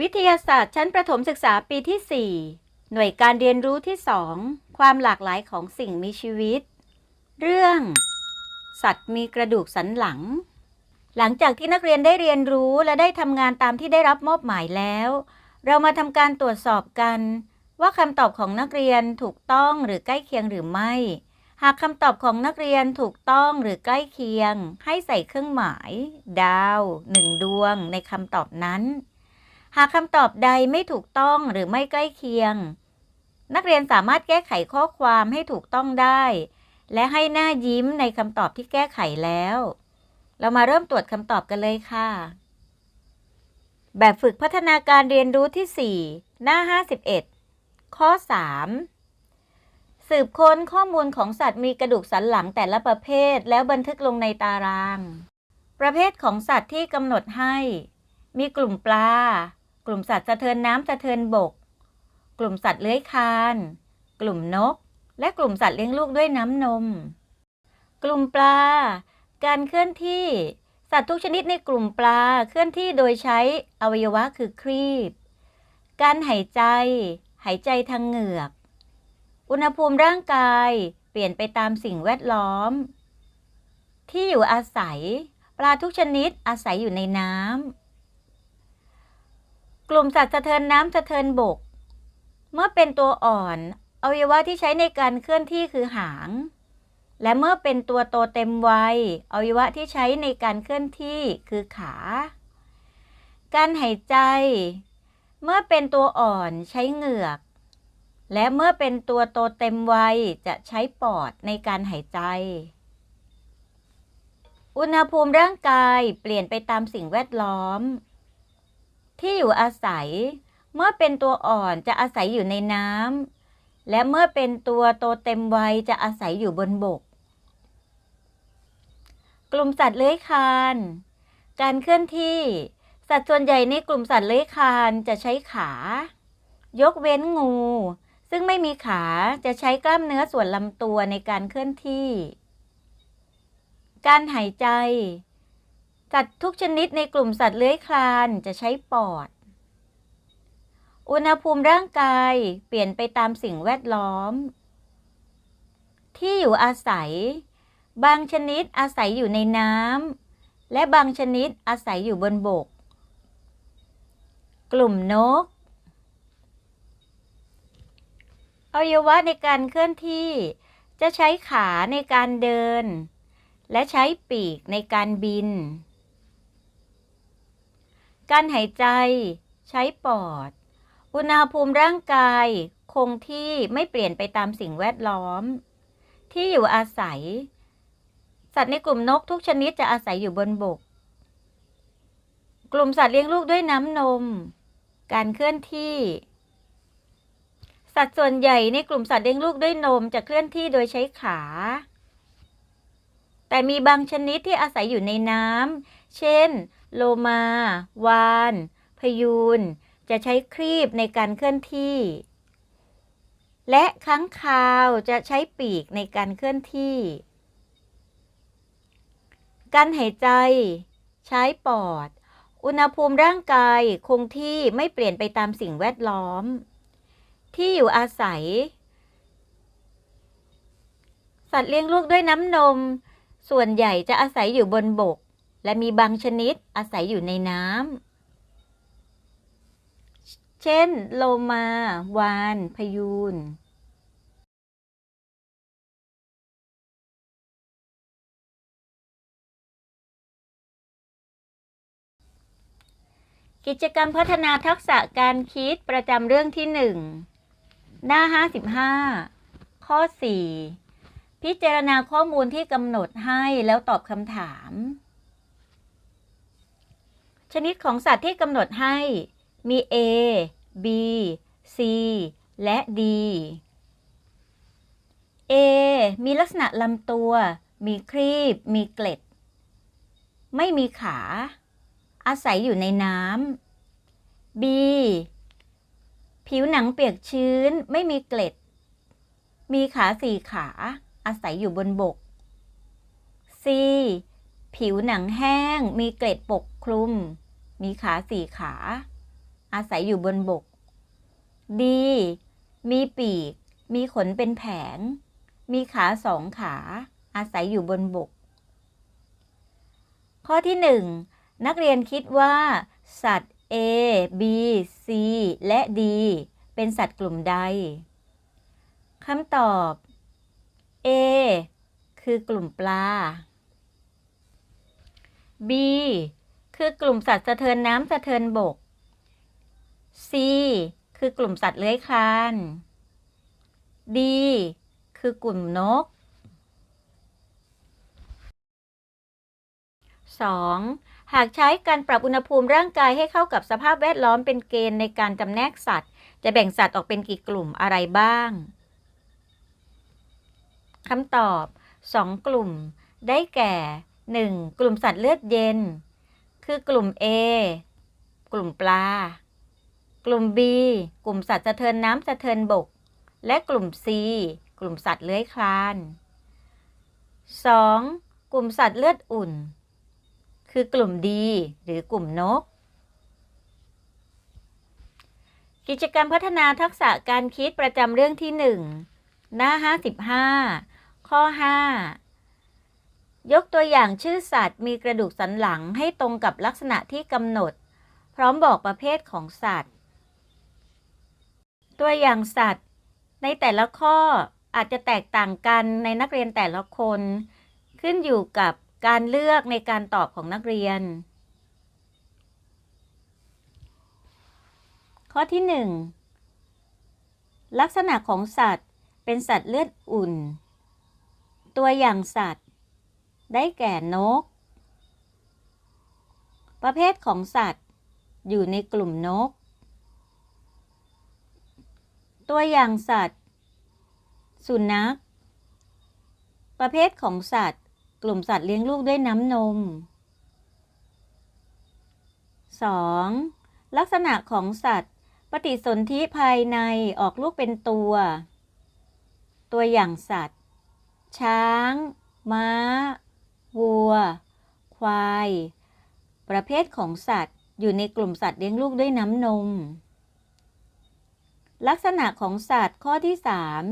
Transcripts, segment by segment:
วิทยาศาสตร์ชั้นประถมศึกษาปีที่ 4 หน่วยการเรียนรู้ที่ 2 ความหลากหลายของสิ่งมีชีวิต เรื่อง สัตว์มีกระดูกสันหลัง หลังจากที่นักเรียนได้เรียนรู้และได้ทำงานตามที่ได้รับมอบหมายแล้ว เรามาทำการตรวจสอบกัน ว่าคำตอบของนักเรียนถูกต้องหรือใกล้เคียงหรือไม่ หากคำตอบของนักเรียนถูกต้องหรือใกล้เคียง ให้ใส่เครื่องหมาย ดาวหนึ่งดวงในคำตอบนั้น หากคำตอบใดไม่ถูกต้องหรือไม่ใกล้เคียง นักเรียนสามารถแก้ไขข้อความให้ถูกต้องได้ และให้หน้ายิ้มในคำตอบที่แก้ไขแล้ว เรามาเริ่มตรวจคำตอบกันเลยค่ะ แบบฝึกพัฒนาการเรียนรู้ที่ 4 หน้า 51 ข้อ 3สืบค้นข้อมูลของสัตว์มีกระดูกสันหลังแต่ละประเภท แล้วบันทึกลงในตาราง ประเภทของสัตว์ที่กำหนดให้ มีกลุ่มปลา กลุ่มสัตว์สะเทินน้ำสะเทินบก กลุ่มสัตว์เลื้อยคลาน กลุ่มนก และกลุ่มสัตว์เลี้ยงลูกด้วยน้ำนม กลุ่มปลา การเคลื่อนที่ สัตว์ทุกชนิดในกลุ่มปลาเคลื่อนที่โดยใช้อวัยวะคือครีบ การหายใจ หายใจทางเหงือก อุณหภูมิร่างกายเปลี่ยนไปตามสิ่งแวดล้อม ที่อยู่อาศัย ปลาทุกชนิดอาศัยอยู่ในน้ำ กลุ่มสัตว์สะเทินน้ำสะเทินบก เมื่อเป็นตัวอ่อนอวัยวะที่ใช้ในการเคลื่อนที่คือหาง และเมื่อเป็นตัวโตเต็มวัยอวัยวะที่ใช้ในการเคลื่อนที่คือขา การหายใจ เมื่อเป็นตัวอ่อนใช้เหงือก และเมื่อเป็นตัวโตเต็มวัยจะใช้ปอดในการหายใจ อุณหภูมิร่างกายเปลี่ยนไปตามสิ่งแวดล้อม ที่อยู่อาศัย เมื่อเป็นตัวอ่อนจะอาศัยอยู่ในน้ำและเมื่อเป็นตัวโตเต็มวัยจะอาศัยอยู่บนบก กลุ่มสัตว์เลื้อยคลานการเคลื่อนที่สัตว์ส่วนใหญ่ในกลุ่มสัตว์เลื้อยคลานจะใช้ขา ยกเว้นงู ซึ่งไม่มีขาจะใช้กล้ามเนื้อส่วนลำตัวในการเคลื่อนที่ การหายใจ สัตว์ทุกชนิดในกลุ่มสัตว์เลื้อยคลานจะใช้ปอด อุณหภูมิร่างกายเปลี่ยนไปตามสิ่งแวดล้อม ที่อยู่อาศัย บางชนิดอาศัยอยู่ในน้ำและบางชนิดอาศัยอยู่บนบก กลุ่มนกอวัยวะในการเคลื่อนที่จะใช้ขาในการเดิน และใช้ปีกในการบิน การหายใจใช้ปอด อุณหภูมิร่างกายคงที่ไม่เปลี่ยนไปตามสิ่งแวดล้อม ที่อยู่อาศัย สัตว์ในกลุ่มนกทุกชนิดจะอาศัยอยู่บนบก กลุ่มสัตว์เลี้ยงลูกด้วยน้ำนม การเคลื่อนที่ สัตว์ส่วนใหญ่ในกลุ่มสัตว์เลี้ยงลูกด้วยนมจะเคลื่อนที่โดยใช้ขา แต่มีบางชนิดที่อาศัยอยู่ในน้ำเช่น โลมา วาน พยูน จะใช้ครีบในการเคลื่อนที่ และค้างคาวจะใช้ปีกในการเคลื่อนที่ การหายใจ ใช้ปอด อุณหภูมิร่างกายคงที่ไม่เปลี่ยนไปตามสิ่งแวดล้อม ที่อยู่อาศัย สัตว์เลี้ยงลูกด้วยน้ำนม ส่วนใหญ่จะอาศัยอยู่บนบก และมีบางชนิดอาศัยอยู่ในน้ำ เช่น โลมา วาน พยูน กิจกรรมพัฒนาทักษะการคิดประจำเรื่องที่ 1 หน้า 55 ข้อ 4 พิจารณาข้อมูลที่กำหนดให้แล้วตอบคำถาม ชนิดของสัตว์ที่กำหนดให้มี A B C และ D A มีลักษณะลำตัว มีครีบ มีเกล็ด ไม่มีขา อาศัยอยู่ในน้ำ B ผิวหนังเปียกชื้น ไม่มีเกล็ด มีขาสี่ขา อาศัยอยู่บนบก C ผิวหนังแห้ง มีเกล็ดปกคลุม มีขาสี่ขา อาศัยอยู่บนบก D มีปีก มีขนเป็นแผง มีขาสองขา อาศัยอยู่บนบก ข้อที่หนึ่งนักเรียนคิดว่า สัตว์ A B C และ D เป็นสัตว์กลุ่มใดคำตอบ A คือกลุ่มปลา B คือกลุ่มสัตว์สะเทินน้ำสะเทินบก C คือกลุ่มสัตว์เลื้อยคลาน D คือกลุ่มนก 2. หากใช้การปรับอุณหภูมิร่างกายให้เข้ากับสภาพแวดล้อมเป็นเกณฑ์ในการจำแนกสัตว์ จะแบ่งสัตว์ออกเป็นกี่กลุ่มอะไรบ้างคำตอบ 2 กลุ่ม ได้แก่ 1. กลุ่มสัตว์เลือดเย็น คือกลุ่ม A กลุ่มปลา กลุ่ม B กลุ่มสัตว์สะเทินน้ำสะเทินบก และกลุ่ม C กลุ่มสัตว์เลื้อยคลาน 2. กลุ่มสัตว์เลือดอุ่น คือกลุ่ม D หรือกลุ่มนก กิจกรรมพัฒนาทักษะการคิดประจำเรื่องที่ 1 หน้า 55 ข้อ 5 ยกตัวอย่างชื่อสัตว์มีกระดูกสันหลังให้ตรงกับลักษณะที่กำหนด พร้อมบอกประเภทของสัตว์ ตัวอย่างสัตว์ ในแต่ละข้ออาจจะแตกต่างกันในนักเรียนแต่ละคน ขึ้นอยู่กับการเลือกในการตอบของนักเรียน ข้อที่ 1 ลักษณะของสัตว์เป็นสัตว์เลือดอุ่น ตัวอย่างสัตว์ ได้แก่นก ประเภทของสัตว์ อยู่ในกลุ่มนก ตัวอย่างสัตว์ สุนัข ประเภทของสัตว์ กลุ่มสัตว์เลี้ยงลูกด้วยน้ำนม 2. ลักษณะของสัตว์ ปฏิสนธิภายในออกลูกเป็นตัว ตัวอย่างสัตว์ ช้าง ม้า วัว ควาย ประเภทของสัตว์ อยู่ในกลุ่มสัตว์เลี้ยงลูกด้วยน้ำนม ลักษณะของสัตว์ข้อที่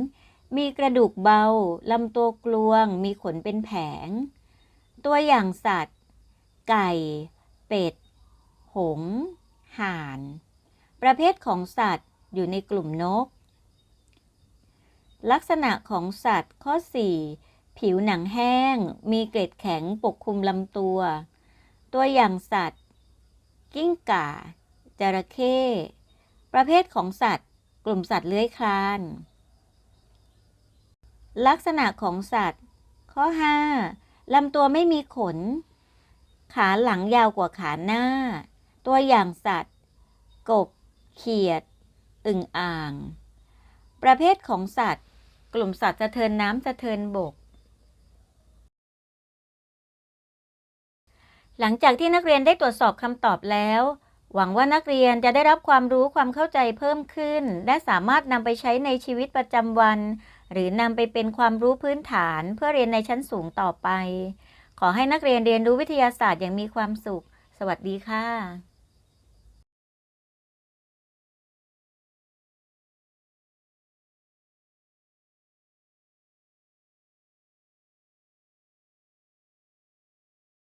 3 มีกระดูกเบาลำตัวกลวง มีขนเป็นแผง ตัวอย่างสัตว์ ไก่ เป็ด หงส์ห่าน ประเภทของสัตว์อยู่ในกลุ่มนก ลักษณะของสัตว์ข้อ 4 ผิวหนังแห้ง มีเกล็ดแข็งปกคลุมลำตัว ตัวอย่างสัตว์ กิ้งก่า จระเข้ ประเภทของสัตว์ กลุ่มสัตว์เลื้อยคลาน ลักษณะของสัตว์ ข้อ 5ลำตัวไม่มีขน ขาหลังยาวกว่าขาหน้า ตัวอย่างสัตว์ กบ เขียด อึ่งอ่าง ประเภทของสัตว์ กลุ่มสัตว์สะเทินน้ำสะเทินบก หลังจากที่นักเรียนได้ตรวจสอบคำตอบแล้ว หวังว่านักเรียนจะได้รับความรู้ความเข้าใจเพิ่มขึ้น และสามารถนำไปใช้ในชีวิตประจำวัน หรือนำไปเป็นความรู้พื้นฐานเพื่อเรียนในชั้นสูงต่อไป ขอให้นักเรียนเรียนรู้วิทยาศาสตร์อย่างมีความสุข สวัสดีค่ะ